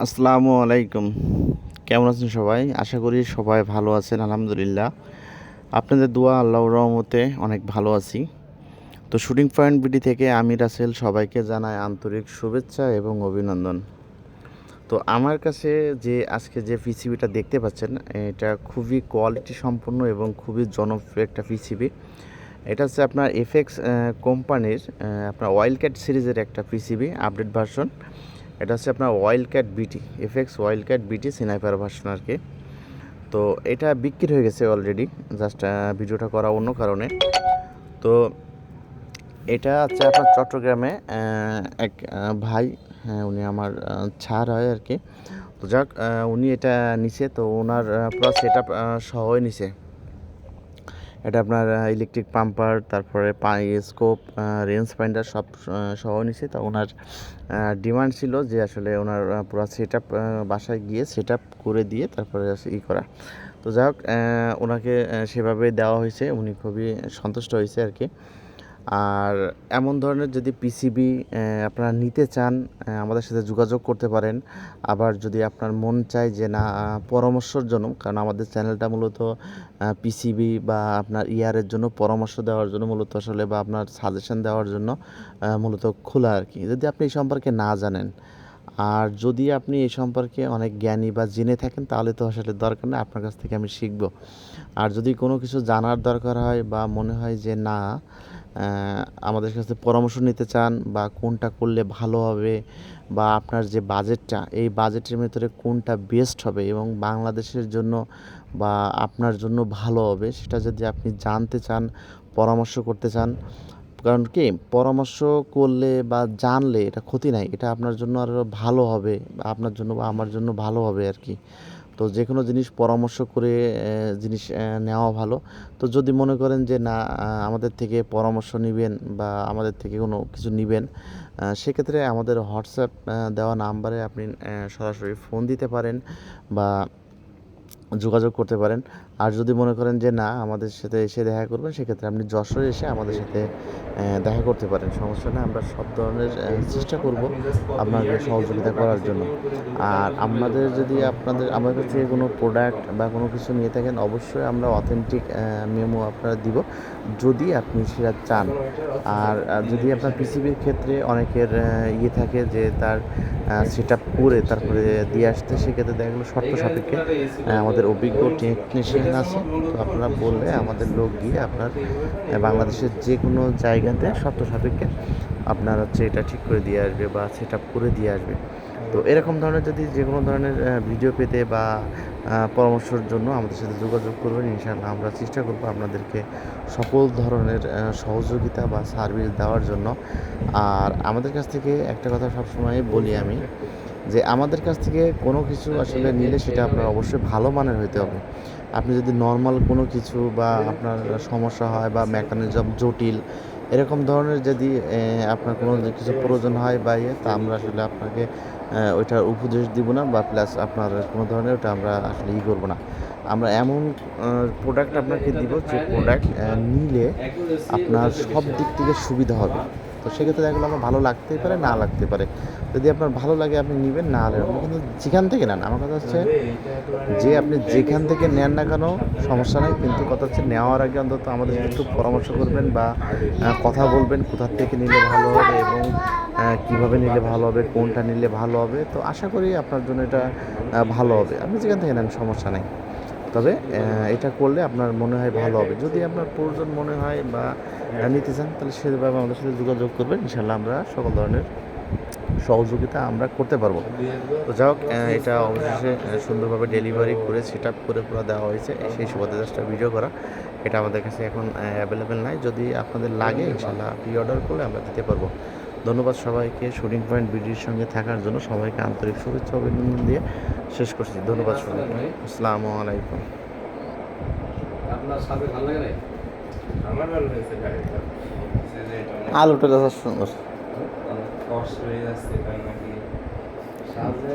আসসালামু আলাইকুম। কেমন আছেন সবাই? আশা করি সবাই ভালো আছেন, আলহামদুলিল্লাহ। আপনাদের দোয়া আল্লাহ রহমতে অনেক ভালো আছি। তো শুটিং পয়েন্ট বিডি থেকে আমি রাসেল সবাইকে জানাই আন্তরিক শুভেচ্ছা এবং অভিনন্দন। তো আমার কাছে যে আজকে যে পিসিবিটা দেখতে পাচ্ছেন, এটা খুবই কোয়ালিটি সম্পন্ন এবং খুবই জনপ্রিয় একটা পিসিবি। এটা হচ্ছে আপনার এফএক্স কোম্পানির আপনার ওয়াইল্ড ক্যাট সিরিজের একটা পিসিবি, আপডেট ভার্সন। এটা হচ্ছে আপনার wild cat BT FX wild cat BT sniper version আর কি। তো এটা বিক্রি হয়ে গেছে অলরেডি জাস্ট ভিডিওটা করা অন্য কারণে। তো এটা হচ্ছে আপনার চট্টগ্রামে এক ভাই হ্যাঁ উনি আমার ছাড় হয় আর কি। তো যাক উনি এটা নিছে, তো ওনার পুরো সেট আপ সহই নিছে। এটা আপনার ইলেকট্রিক পাম্পার তারপরে স্কোপ রেঞ্জ ফাইন্ডার সব সহ নিছে। তা ওনার ডিমান্ড ছিল যে আসলে ওনার পুরো সেট আপ বাসায় গিয়ে সেট আপ করে দিয়ে তারপরে ই করা। তো যাই হোক ওনাকে সেভাবে দেওয়া হয়েছে। উনি খুবই সন্তুষ্ট হয়েছে আর কি। আর এমন ধরনের যদি পিসিবি আপনারা নিতে চান আমাদের সাথে যোগাযোগ করতে পারেন। আবার যদি আপনার মন চায় যে না পরামর্শর জন্য, কারণ আমাদের চ্যানেলটা মূলত পিসিবি বা আপনার ইয়ারের জন্য পরামর্শ দেওয়ার জন্য মূলত আসলে বা আপনার সাজেশন দেওয়ার জন্য মূলত খোলা আর কি। যদি আপনি এই সম্পর্কে না জানেন, আর যদি আপনি এই সম্পর্কে অনেক জ্ঞানী বা জেনে থাকেন, তাহলে তো আসলে দরকার নেই, আপনার কাছ থেকে আমি শিখব। আর যদি কোনো কিছু জানার দরকার হয় বা মনে হয় যে না আমাদের কাছে পরামর্শ নিতে চান বা কোনটা করলে ভালো হবে বা আপনার যে বাজেটটা, এই বাজেটের ভিতরে কোনটা বেস্ট হবে এবং বাংলাদেশের জন্য বা আপনার জন্য ভালো হবে, সেটা যদি আপনি জানতে চান, পরামর্শ করতে চান। কারণ কি, পরামর্শ করলে বা জানলে এটা ক্ষতি নাই, এটা আপনার জন্য আরও ভালো হবে, বা আপনার জন্য বা আমার জন্য ভালো হবে আর কি। তো যে কোনো জিনিস পরামর্শ করে জিনিস নেওয়া ভালো। তো যদি মনে করেন যে না আমাদের থেকে পরামর্শ নেবেন বা আমাদের থেকে কোনো কিছু নেবেন সেক্ষেত্রে আমাদের হোয়াটসঅ্যাপ দেওয়া নাম্বারে আপনি সরাসরি ফোন দিতে পারেন বা যোগাযোগ করতে পারেন। আর যদি মনে করেন যে না, আমাদের সাথে এসে দেখা করবেন, সেক্ষেত্রে আপনি যশোরে এসে আমাদের সাথে দেখা করতে পারেন। সমস্যা নেই আমরা সব ধরনের চেষ্টা করব আপনাকে সহযোগিতা করার জন্য। আর আমাদের যদি আপনাদের আমাদের কাছ কোনো প্রোডাক্ট বা কোনো কিছু নিয়ে থাকেন, অবশ্যই আমরা অথেন্টিক মেমো আপনারা দিব। যদি আপনি সেটা চান। আর যদি আপনার পিসিবির ক্ষেত্রে অনেকের ইয়ে থাকে যে তার সেট আপ করে তারপরে দিয়ে আসতে, সেক্ষেত্রে দেখা গেলো শর্ত সাপেক্ষে আমাদের অভিজ্ঞ টেকনিশিয়ান আছে, তো আপনারা বললে আমাদের লোক গিয়ে আপনার বাংলাদেশের যে কোনো জায়গাতে শর্ত সাপেক্ষে আপনার হচ্ছে এটা ঠিক করে দিয়ে আসবে বা সেট আপ করে দিয়ে আসবে। তো এরকম ধরনের যদি যে কোনো ধরনের ভিডিও পেতে বা পরামর্শের জন্য আমাদের সাথে যোগাযোগ করবেন, ইনশাআল্লাহ আমরা চেষ্টা করব আপনাদেরকে সকল ধরনের সহযোগিতা বা সার্ভিস দেওয়ার জন্য। আর আমাদের কাছ থেকে একটা কথা সবসময় বলি আমি যে আমাদের কাছ থেকে কোনো কিছু আসলে নিলে সেটা আপনার অবশ্যই ভালো মানের হইতে হবে। আপনি যদি নর্মাল কোনো কিছু বা আপনার সমস্যা হয় বা মেকানিজম জটিল, এরকম ধরনের যদি আপনার কোনো কিছু প্রয়োজন হয় বা ইয়ে তা আমরা আসলে আপনাকে ওইটার উপদেশ দিব না বা প্লাস আপনার কোনো ধরনের ওটা আমরা আসলে ই করব না। আমরা এমন প্রোডাক্ট আপনাকে দিব যে প্রোডাক্ট নিলে আপনার সব দিক থেকে সুবিধা হবে। তো সেক্ষেত্রে দেখল আমার ভালো লাগতেই পারে, না লাগতে পারে। যদি আপনার ভালো লাগে আপনি নেবেন, না হলে কিন্তু যেখান থেকে নেন, আমার কথা হচ্ছে যে আপনি যেখান থেকে নেন না কেন, সমস্যা নেই। কিন্তু কথা হচ্ছে নেওয়ার আগে অন্তত আমাদের একটু পরামর্শ করবেন বা কথা বলবেন কোথার থেকে নিলে ভালো হবে এবং কীভাবে নিলে ভালো হবে, কোনটা নিলে ভালো হবে। তো আশা করি আপনার জন্য এটা ভালো হবে। আপনি যেখান থেকে নেন, সমস্যা নেই। তবে এটা করলে আপনার মনে হয় ভালো হবে। যদি আপনার প্রয়োজন মনে হয় বা নিতে চান, তাহলে সেভাবে আমাদের সাথে যোগাযোগ করবেন। ইনশাল্লাহ আমরা সকল ধরনের সহযোগিতা আমরা করতে পারব। তো যাই হোক এটা অবশেষে সুন্দরভাবে ডেলিভারি করে সেট আপ করে পুরো দেওয়া হয়েছে। সেই সুবাদে জাস্ট ভিডিও করা, এটা আমাদের কাছে এখন অ্যাভেলেবেল নাই। যদি আপনাদের লাগে ইনশাল্লাহ প্রি অর্ডার করলে আমরা দিতে পারব। ধন্যবাদ সবাইকে শুটিং পয়েন্ট ভিডিওর সঙ্গে থাকার জন্য সবাইকে আন্তরিক শুভেচ্ছা অভিনন্দন দিয়ে শেষ করছি। ধন্যবাদ সবাইকে। আসসালামু আলাইকুম। আপনার সাথে ভালো লাগে আমার ভালো আলোটা যথেষ্ট সুন্দর। কষ্ট হয়ে যাচ্ছে নাকি? সামনে